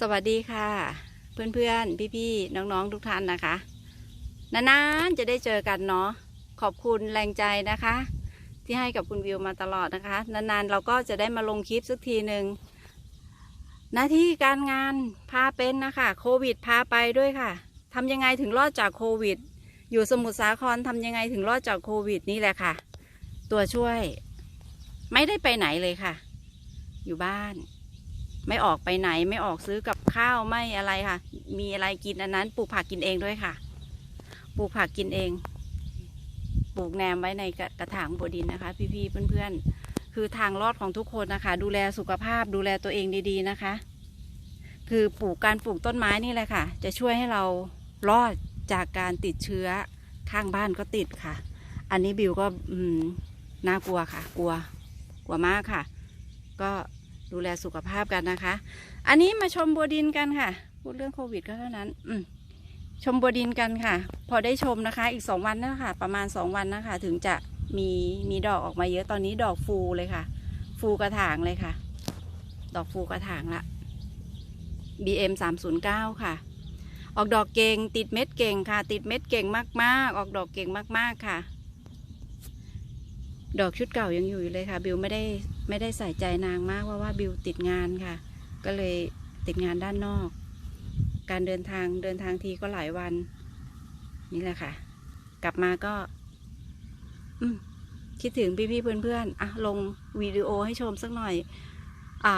สวัสดีค่ะ เพื่อนๆ พี่ๆ น้องๆ ทุกท่านนะคะ นานๆ จะได้เจอกันเนาะ ขอบคุณแรงใจนะคะ ที่ให้กับคุณวิวมาตลอดนะคะ นานๆ เราก็จะได้มาลงคลิปสักทีหนึ่งหน้าที่การงานพาเป็นนะคะ โควิดพาไปด้วยค่ะทำยังไงถึงรอดจากโควิด อยู่สมุทรสาครทำยังไงถึงรอดจากโควิดนี่แหละค่ะ ตัวช่วย ไม่ได้ไปไหนเลยค่ะ อยู่บ้าน ไม่ออกไปไหนไม่ออกซื้อกับข้าวไม่อะไรค่ะ มีอะไรกินอันนั้นปลูกผักกินเองด้วยค่ะ ปลูกผักกินเอง ปลูกแนมไว้ในกระกระถางบัวดินนะคะ พี่ๆเพื่อนๆ คือทางรอดของทุกคนนะคะ ดูแลสุขภาพดูแลตัวเองดีๆนะคะ คือปลูกการปลูกต้นไม้นี่แหละค่ะ จะช่วยให้เรารอดจากการติดเชื้อข้างบ้านก็ติดค่ะ อันนี้บิวก็น่ากลัวค่ะ กลัว กลัวมากค่ะ ก็ ดูแลสุขภาพกันนะคะ อันนี้มาชมบัวดินกันค่ะ พูดเรื่องโควิดก็เท่านั้น อืชมบัวดินกันค่ะ พอได้ชมนะคะ อีกสองวันนะคะประมาณสองวันนะคะ ถึงจะมีมีดอกออกมาเยอะตอนนี้ดอกฟูเลยค่ะ ฟูกระถางเลยค่ะ ดอกฟูกระถางละ BM 309ค่ะ ออกดอกเก่งติดเม็ดเก่งค่ะ ติดเม็ดเก่งมากๆ ออกดอกเก่งมากๆค่ะ ดอกชุดเก่ายังอยู่เลยค่ะ บิวไม่ได้ ไม่ได้ใส่ใจนางมากเพราะว่าบิวติดงานค่ะ ก็เลยติดงานด้านนอก การเดินทางเดินทางทีก็หลายวัน นี่แหละค่ะ กลับมาก็คิดถึงพี่ๆเพื่อนๆอะลงวิดีโอให้ชมสักหน่อย อ่า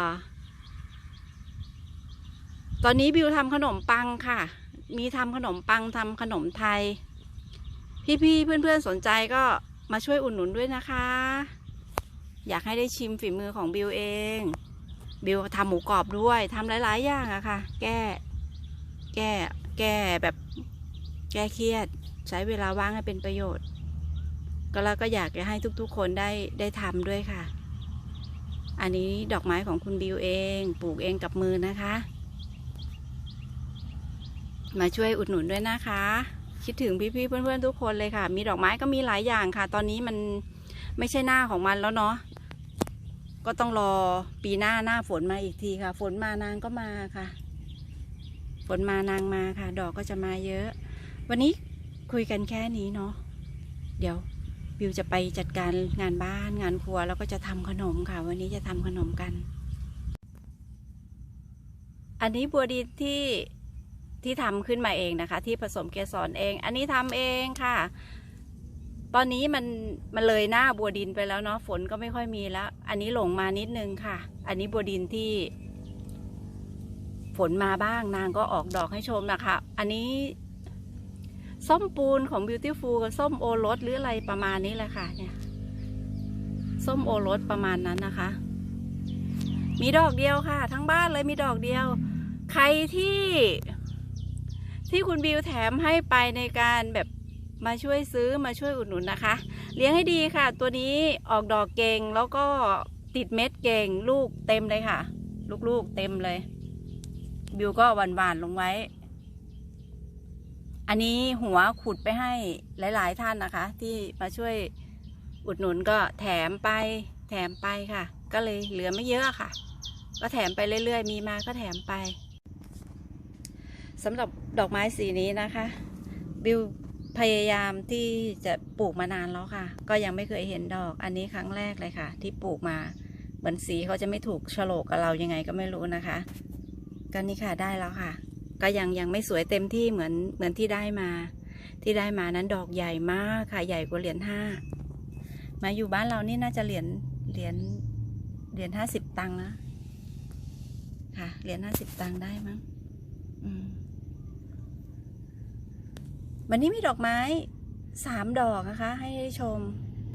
ตอนนี้บิวทำขนมปังค่ะ มีทำขนมปังทำขนมไทย พี่ๆเพื่อนๆสนใจก็มาช่วยอุดหนุนด้วยนะคะ อยากให้ได้ชิมฝีมือของบิวเอง บิวทำหมูกรอบด้วยทำหลาย ๆ อย่างอะค่ะ แก้ แก้ แก้แบบ แก้เครียด ใช้เวลาว่างให้เป็นประโยชน์ ก็แล้วก็อยากจะให้ทุก ๆ คนได้ได้ทำด้วยค่ะ อันนี้ดอกไม้ของคุณบิวเอง ปลูกเองกับมือนะคะ มาช่วยอุดหนุนด้วยนะคะ คิดถึงพี่ๆเพื่อนๆทุกคนเลยค่ะ มีดอกไม้ก็มีหลายอย่างค่ะ ตอนนี้มันไม่ใช่หน้าของมันแล้วเนาะ ก็ต้องรอปีหน้าหน้าฝนมาอีกทีค่ะ ฝนมานางก็มาค่ะ ฝนมานางมาค่ะ ดอกก็จะมาเยอะ วันนี้คุยกันแค่นี้เนาะเดี๋ยวบิวจะไปจัดการงานบ้านงานครัวแล้วก็จะทำขนมค่ะ วันนี้จะทำขนมกัน อันนี้บัวดินที่ที่ทำขึ้นมาเองนะคะ ที่ผสมเกสรเอง อันนี้ทำเองค่ะ ตอนนี้มันมันเลยหน้าบัวดินไปแล้วเนาะฝนก็ไม่ค่อยมีแล้ว อันนี้หลงมานิดนึงค่ะ อันนี้บัวดินที่ ฝนมาบ้างนางก็ออกดอกให้ชมนะคะ อันนี้ ส้มปูนของ Beautiful กับส้มโอรสหรืออะไรประมาณนี้แหละค่ะเนี่ย ส้มโอรสประมาณนั้นนะคะ มีดอกเดียวค่ะ ทั้งบ้านเลยมีดอกเดียว ใครที่ที่คุณบิวแถมให้ไปในการแบบ มาช่วยซื้อมาช่วยอุดหนุนนะคะ เลี้ยงให้ดีค่ะ ตัวนี้ออกดอกเก่งแล้วก็ติดเม็ดเก่งลูกเต็มเลยค่ะ ลูกๆเต็มเลย บิวก็หวานๆลงไว้ อันนี้หัวขุดไปให้หลาย ๆ ท่านนะคะ ที่มาช่วยอุดหนุนก็แถมไป แถมไปค่ะ ก็เลยเหลือไม่เยอะค่ะ ก็แถมไปเรื่อย ๆ มีมาก็แถมไปสำหรับดอกไม้สีนี้นะคะ บิว พยายามที่จะปลูกมานานแล้วค่ะ ก็ยังไม่เคยเห็นดอก อันนี้ครั้งแรกเลยค่ะ ที่ปลูกมา เหมือนสีเขาจะไม่ถูกฉลกกับเรายังไงก็ไม่รู้นะคะ ก็นี่ค่ะได้แล้วค่ะ ก็ยังยังไม่สวยเต็มที่เหมือนเหมือนที่ได้มา ที่ได้มานั้นดอกใหญ่มากค่ะ ใหญ่กว่าเหรียญห้า มาอยู่บ้านเรานี่น่าจะเหรียญเหรียญเหรียญห้าสิบตังค์นะค่ะ เหรียญห้าสิบตังค์ได้มั้ง อืม วันนี้มีดอกไม้สามดอกนะคะ ให้ได้ชม